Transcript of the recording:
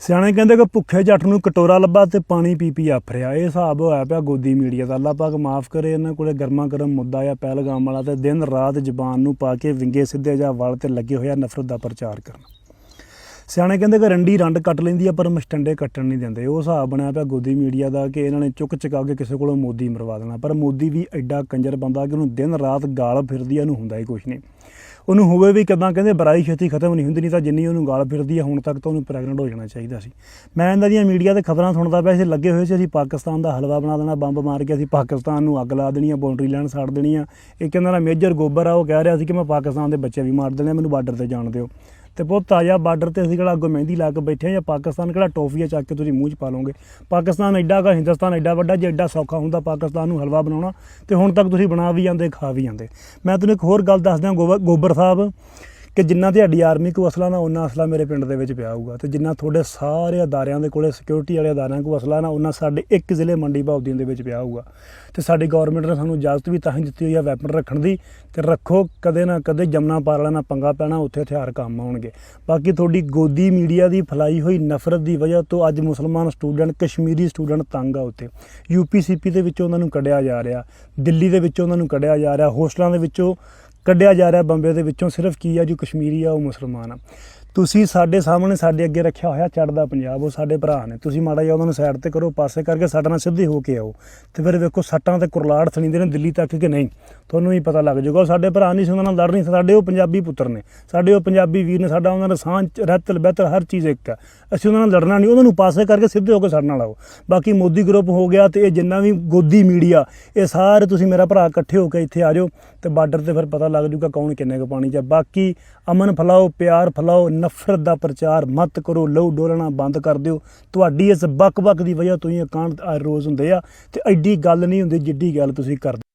ਸਿਆਣੇ ਕਹਿੰਦੇ ਕਿ ਭੁੱਖੇ ਜੱਟ ਨੂੰ ਕਟੋਰਾ ਲੱਭਾ ਤੇ ਪਾਣੀ ਪੀ ਪੀ ਆਫਰਿਆ ਇਹ ਹਿਸਾਬ ਹੋਇਆ ਪਿਆ ਗੋਦੀ ਮੀਡੀਆ ਦਾ। ਅੱਲਾਹ ਪਾਕ ਮਾਫ ਕਰੇ, ਇਹਨਾਂ ਕੋਲੇ ਗਰਮਾ ਗਰਮ ਮੁੱਦਾ ਆ ਪਹਿਲਗਾਮ ਵਾਲਾ ਤੇ ਦਿਨ ਰਾਤ ਜ਼ਬਾਨ ਨੂੰ ਪਾ ਕੇ ਵਿੰਗੇ ਸਿੱਧੇ ਜਾਂ ਵਲ ਤੇ ਲੱਗੇ ਹੋਇਆ ਨਫ਼ਰਤ ਦਾ ਪ੍ਰਚਾਰ ਕਰਨ। ਸਿਆਣੇ ਕਹਿੰਦੇ ਕਿ ਰੰਡੀ ਰੰਡ ਕੱਟ ਲੈਂਦੀ ਆ, ਪਰ ਮਸਟੰਡੇ ਕੱਟਣ ਨਹੀਂ ਦਿੰਦੇ। ਉਹ ਹਿਸਾਬ ਬਣਿਆ ਪਿਆ ਗੋਦੀ ਮੀਡੀਆ ਦਾ ਕਿ ਇਹਨਾਂ ਨੇ ਚੁੱਕ ਚੁਕਾ ਕੇ ਕਿਸੇ ਕੋਲੋਂ ਮੋਦੀ ਮਰਵਾ ਦੇਣਾ। ਪਰ ਮੋਦੀ ਵੀ ਐਡਾ ਕੰਜਰ ਬੰਦਾ ਕਿ ਉਹਨੂੰ ਦਿਨ ਰਾਤ ਗਾਲ ਫਿਰਦੀ ਆ, ਉਹਨੂੰ ਹੁੰਦਾ ਹੀ ਕੁਛ ਨਹੀਂ। ਉਹਨੂੰ ਹੋਵੇ ਵੀ ਕਿਦਾਂ ਕਹਿੰਦੇ ਬਰਾਈ ਛੇਤੀ ਖਤਮ ਨਹੀਂ ਹੁੰਦੀ, ਨਹੀਂ ਤਾਂ ਜਿੰਨੀ ਉਹਨੂੰ ਗਾਲ ਫਿਰਦੀ ਹੈ ਹੁਣ ਤੱਕ ਤਾਂ ਉਹਨੂੰ ਪ੍ਰੈਗਨੈਂਟ ਹੋ ਜਾਣਾ ਚਾਹੀਦਾ ਸੀ। ਮੈਂ ਇਹਨਾਂ ਦੀਆਂ ਮੀਡੀਆ ਤੇ ਖਬਰਾਂ ਸੁਣਦਾ ਪਿਆ ਸੀ, ਲੱਗੇ ਹੋਏ ਸੀ ਅਸੀਂ ਪਾਕਿਸਤਾਨ ਦਾ ਹਲਵਾ ਬਣਾ ਦੇਣਾ, ਬੰਬ ਮਾਰ ਕੇ ਅਸੀਂ ਪਾਕਿਸਤਾਨ ਨੂੰ ਅੱਗ ਲਾ ਦੇਣੀ ਆ ਬਾਉਂਡਰੀ ਲਾਈਨ ਸਾੜ ਦੇਣੀ ਆ। ਇੱਕ ਇਹਨਾਂ ਦਾ ਮੇਜਰ ਗੋਬਰ ਆ, ਉਹ ਕਹਿ ਰਿਹਾ ਸੀ ਕਿ ਮੈਂ ਪਾਕਿਸਤਾਨ ਦੇ ਬੱਚੇ ਵੀ ਮਾਰ ਦੇਣੇ ਮੈਨੂੰ ਬਾਰਡਰ ਤੇ ਜਾਣ ਦਿਓ। ਤੇ ਬਹੁਤ ਤਾਜ਼ਾ ਬਾਰਡਰ ਤੇ ਅਸੀਂ ਕਿਹੜਾ ਅੱਗੋਂ ਮਹਿੰਦੀ ਲਾ ਕੇ ਬੈਠੇ ਆ ਜਾਂ ਪਾਕਿਸਤਾਨ ਕਿਹੜਾ ਟੋਫੀਆ ਚੱਕ ਕੇ ਤੁਸੀਂ ਮੂੰਹ 'ਚ ਪਾ ਲਓਗੇ। ਪਾਕਿਸਤਾਨ ਐਡਾ ਕਾ ਹਿੰਦੁਸਤਾਨ ਐਡਾ ਵੱਡਾ, ਜੇ ਐਡਾ ਸੌਖਾ ਹੁੰਦਾ ਪਾਕਿਸਤਾਨ ਨੂੰ ਹਲਵਾ ਬਣਾਉਣਾ ਤੇ ਹੁਣ ਤੱਕ ਤੁਸੀਂ ਬਣਾ ਵੀ ਜਾਂਦੇ, ਖਾ ਵੀ ਜਾਂਦੇ। ਮੈਂ ਤੁਹਾਨੂੰ ਇੱਕ ਹੋਰ ਗੱਲ ਦੱਸ ਦਿਆਂ ਗੋਬਰ ਸਾਹਿਬ ਕਿ ਜਿੰਨਾ ਤੁਹਾਡੀ ਆਰਮੀ ਕੋ ਅਸਲਾ ਨਾ ਉਹਨਾਂ ਅਸਲਾ ਮੇਰੇ ਪਿੰਡ ਦੇ ਵਿੱਚ ਪਿਆ ਹੋਊਗਾ। ਤੇ ਜਿੰਨਾ ਤੁਹਾਡੇ ਸਾਰੇ ਅਦਾਰਿਆਂ ਦੇ ਕੋਲੇ ਸਿਕਿਉਰਿਟੀ ਵਾਲੇ ਅਦਾਰਿਆਂ ਕੋ ਅਸਲਾ ਨਾ ਉਹਨਾਂ ਸਾਡੇ ਇੱਕ ਜ਼ਿਲ੍ਹੇ ਮੰਡੀ ਭਾਉਦੀਨ ਦੇ ਵਿੱਚ ਪਿਆ ਹੋਊਗਾ। ਤੇ ਸਾਡੀ ਗਵਰਨਮੈਂਟ ਨੇ ਸਾਨੂੰ ਇਜਾਜ਼ਤ ਵੀ ਤਾਂ ਹੀ ਦਿੱਤੀ ਹੋਈ ਆ ਵੈਪਨ ਰੱਖਣ ਦੀ ਕਿ ਰੱਖੋ, ਕਦੇ ਨਾ ਕਦੇ ਜਮਨਾ ਪਾਰ ਵਾਲਾ ਨਾ ਪੰਗਾ ਪੈਣਾ, ਉੱਥੇ ਹਥਿਆਰ ਕੰਮ ਆਉਣਗੇ। ਬਾਕੀ ਤੁਹਾਡੀ ਗੋਦੀ ਮੀਡੀਆ ਦੀ ਫਲਾਈ ਹੋਈ ਨਫ਼ਰਤ ਦੀ ਵਜ੍ਹਾ ਤੋਂ ਅੱਜ ਮੁਸਲਮਾਨ ਸਟੂਡੈਂਟ ਕਸ਼ਮੀਰੀ ਸਟੂਡੈਂਟ ਤੰਗ ਆ ਉੱਤੇ ਯੂਪੀਸੀਪੀ ਦੇ ਵਿੱਚੋਂ ਉਹਨਾਂ ਨੂੰ ਕੱਢਿਆ ਜਾ ਰਿਹਾ, ਦਿੱਲੀ ਦੇ ਵਿੱਚੋਂ ਉਹਨਾਂ ਨੂੰ ਕੱਢਿਆ ਜਾ ਰਿਹਾ, ਹੋਸਟਲਾਂ ਦੇ ਵਿੱਚੋਂ ਕੱਢਿਆ ਜਾ ਰਿਹਾ ਬੰਬੇ ਦੇ ਵਿੱਚੋਂ, ਸਿਰਫ ਕੀ ਆ, ਜੋ ਕਸ਼ਮੀਰੀ ਆ, ਉਹ ਮੁਸਲਮਾਨ ਆ। ਤੁਸੀਂ ਸਾਡੇ ਸਾਹਮਣੇ ਸਾਡੇ ਅੱਗੇ ਰੱਖਿਆ ਹੋਇਆ ਚੜਦਾ ਪੰਜਾਬ, ਉਹ ਸਾਡੇ ਭਰਾ ਨੇ। ਤੁਸੀਂ ਮਾੜਾ ਜਿਹਾ ਉਹਨਾਂ ਨੂੰ ਸਾਈਡ ਤੇ ਕਰੋ, ਪਾਸੇ ਕਰਕੇ ਸਾਡੇ ਨਾਲ ਸਿੱਧੇ ਹੋ ਕੇ ਆਓ। ਤੇ ਫਿਰ ਵੇਖੋ ਸੱਟਾਂ ਤੇ ਕੁਰਲਾੜ ਥਣੀਂਦੇ ਨੇ ਦਿੱਲੀ ਤੱਕ ਕਿ ਨਹੀਂ। ਤੁਹਾਨੂੰ ਵੀ ਪਤਾ ਲੱਗ ਜਾਊਗਾ, ਉਹ ਸਾਡੇ ਭਰਾ ਨਹੀਂ ਸੀ, ਉਹਨਾਂ ਨਾਲ ਲੜ ਨਹੀਂ ਸਾਡੇ ਉਹ ਪੰਜਾਬੀ ਪੁੱਤਰ ਨੇ। ਸਾਡੇ ਉਹ ਪੰਜਾਬੀ ਵੀਰ ਨੇ, ਸਾਡਾ ਉਹਨਾਂ ਦਾ ਸਾਂਝ ਰਹਿਤਲ ਬਿਹਤਰ ਹਰ ਚੀਜ਼ ਇੱਕ ਹੈ। ਅਸੀਂ ਉਹਨਾਂ ਨਾਲ ਲੜਨਾ ਨਹੀਂ, ਉਹਨਾਂ ਨੂੰ ਪਾਸੇ ਕਰਕੇ ਸਿੱਧੇ ਹੋ ਕੇ ਸਾਡੇ ਨਾਲ ਆਓ। ਬਾਕੀ ਮੋਦੀ ਗਰੁੱਪ ਹੋ ਗਿਆ ਤੇ ਇਹ ਜਿੰਨਾ ਵੀ ਗੋਦੀ ਮੀਡੀਆ ਇਹ ਸਾਰੇ ਤੁਸੀਂ ਮੇਰਾ ਭਰਾ ਇਕੱਠੇ ਹੋ ਕੇ ਇੱਥੇ ਆ ਜਾਓ ਤੇ ਬਾਰਡਰ ਤੇ ਫਿਰ ਪਤਾ ਲੱਗ ਜਾਊਗਾ ਕੌਣ ਕਿੰਨੇ ਕੁ ਪਾਣੀ 'ਚ ਬਾਕੀ ਅਮਨ ਫੈਲਾਓ, ਪਿਆਰ ਫੈਲਾਓ ਨਫ਼ਰਤ ਦਾ ਪ੍ਰਚਾਰ ਮਤ ਕਰੋ, ਲਹੂ ਡੋਲਣਾ ਬੰਦ ਕਰ ਦਿਓ। ਤੁਹਾਡੀ ਇਸ ਬਕ-ਬਕ ਦੀ ਵਜ੍ਹਾ ਤੋਂ ਹੀ ਇਹ ਕਾਂਡ ਰੋਜ਼ ਹੁੰਦੇ ਆ ਤੇ ਐਡੀ ਗੱਲ ਨਹੀਂ ਹੁੰਦੀ ਜਿੱਡੀ ਗੱਲ ਤੁਸੀਂ ਕਰਦੇ